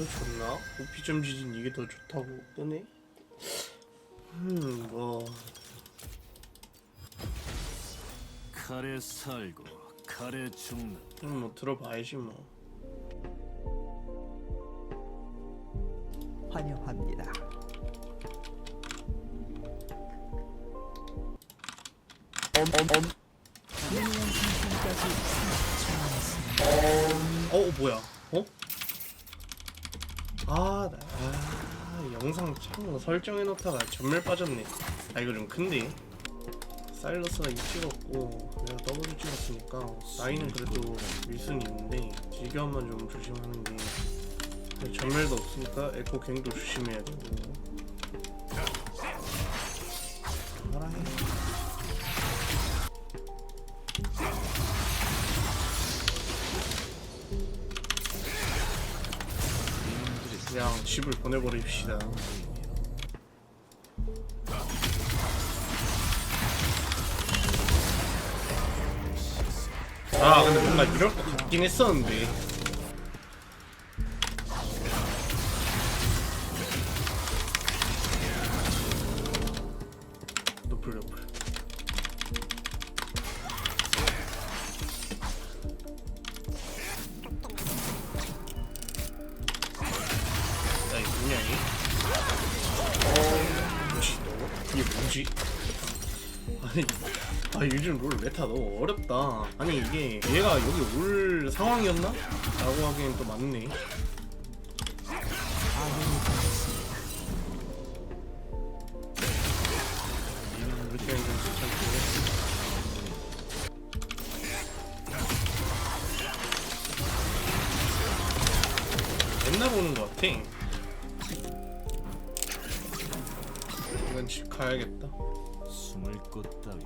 더 좋나? 오피점 지진 이게 더 좋다고 뜨네? 음, 뭐 칼에 살고 칼에 죽는 음, 뭐 들어봐야지 뭐. 환영합니다. 엄엄엄 미니언 생성까지 3초 남았습니다. 어, 뭐야? 어? 아, 나, 아, 영상 참 설정해놓다가 전멸 빠졌네. 아, 이거 좀 큰데. 사일러스가 2 찍었고 내가 더블 찍었으니까 나이는 그래도 윌슨이 있는데 지겨움만 좀 조심하는 게 전멸도 없으니까 에코 갱도 조심해야 되고 사랑해 그냥 집을 보내버립시다. 아 근데 뭔가 이럴 것 같긴 했었는데 아니 아 요즘 롤 메타 너무 어렵다 아니 이게 얘가 여기 올 상황이었나? 라고 하기엔 또 맞네. 이렇게 하니까 괜찮고 맨날 보는 것 같아 이건 집 가야겠다 숨을 곳 따위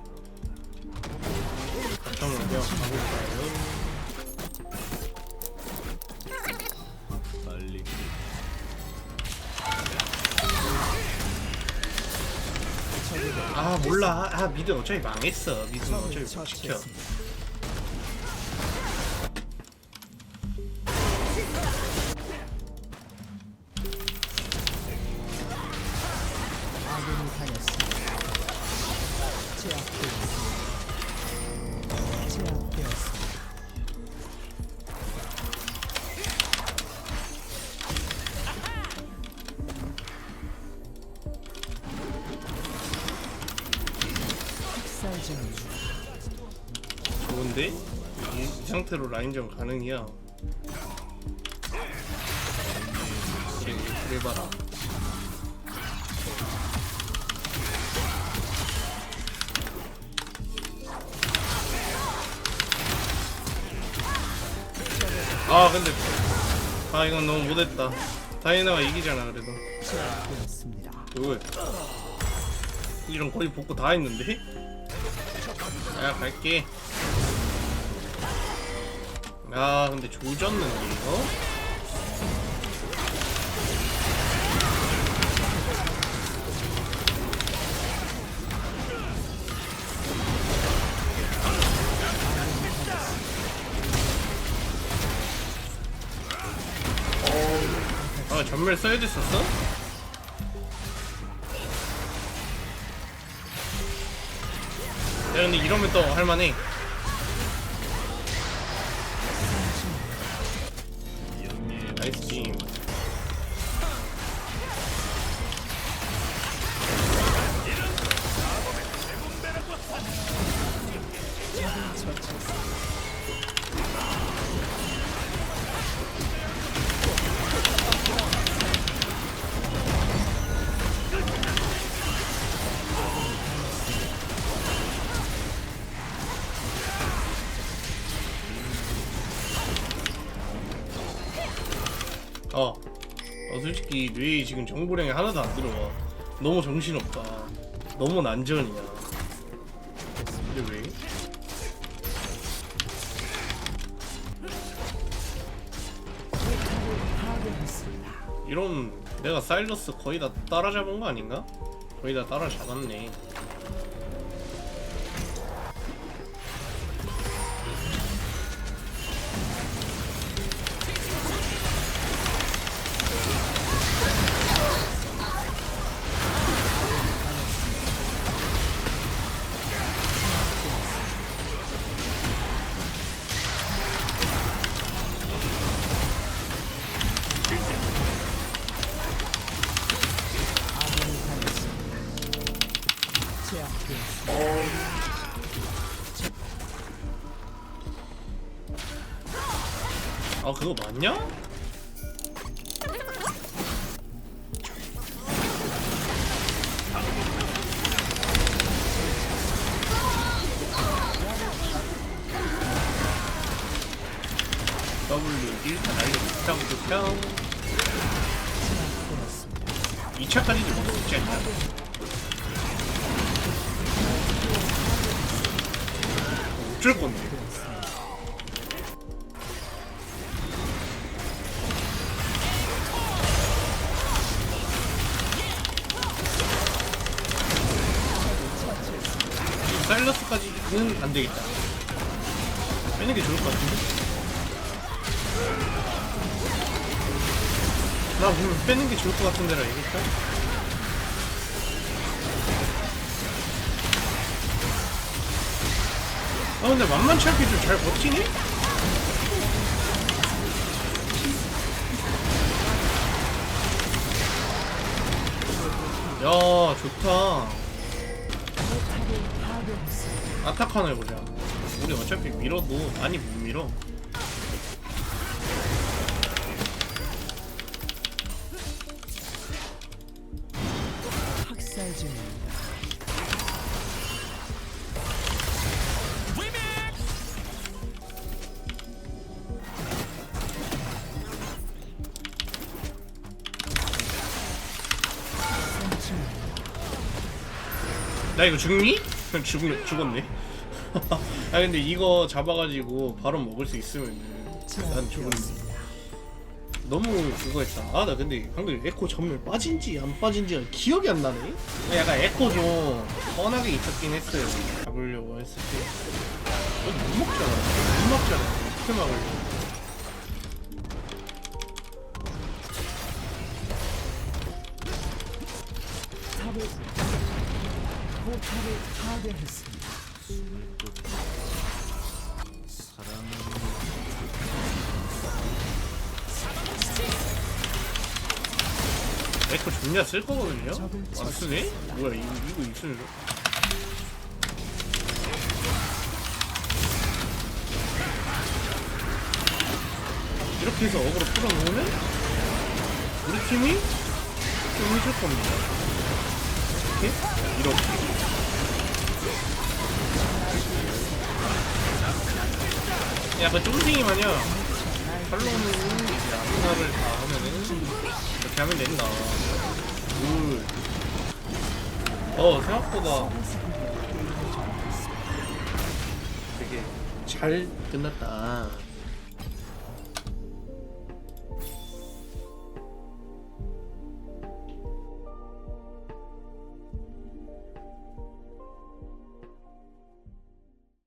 잠깐만 그냥 가볼까요? 빨리. 아 몰라. 아 미드 어차피 망했어. 미드는 어차피 못 지켜 제압되었습니다. 제압되었습니다. 학살 중입니다. 좋은데? 이, 이 상태로 라인전 가능이야 그래 그래 봐라 아 근데 아 이건 너무 못했다 다이나가 이기잖아 그래도. 왜? 이런 거의 복구 다 했는데? 야 갈게 아 근데 조졌는데 이거? 전멸 써야 됐었어? 야 근데 이러면 또 할만해 나이스 팀 어. 어 솔직히 뇌에 지금 정보량이 하나도 안 들어와 너무 정신없다 너무 난전이야 근데 왜? 이런 내가 사일러스 거의 다 따라잡은 거 아닌가? 거의 다 따라잡았네 아 그거 맞냐? W 일단 알려 극장 극장 2차까지도 못했지 않냐? 어쩔 건데 사일러스까지는 안 되겠다. 빼는 게 좋을 것 같은데? 나 보면 빼는 게 좋을 것 같은데라 얘기할까? 아 근데 만만치 않게 좀 잘 버티네? 야 좋다. 아타칸 해보자 우리 어차피 밀어도 많이 못 밀어 나 이거 죽니? 죽, 죽었네. 아 근데 이거 잡아가지고 바로 먹을 수 있으면 난 죽었네. 너무 그거 했다. 아 나 근데 방금 에코 전멸 빠진지 안 빠진지가 기억이 안 나네. 약간 에코 좀 뻔하게 있었긴 했어요. 잡으려고 했을 때못 먹잖아. 못 먹잖아. 어떻게 막으려 탑을 포탑을 파괴했습니다. 에코 존나 쓸 거거든요? 안 쓰네? 뭐야 이거, 이거 있으면 이렇게 해서 어그로 풀어놓으면 우리 팀이 좀 해줄 겁니다. 이렇게? 이렇게 약간 쫀생이 마냥 팔로우는 아스나를 다 하면은 이렇게 하면 된다. 굿. 어 생각보다 되게 잘 끝났다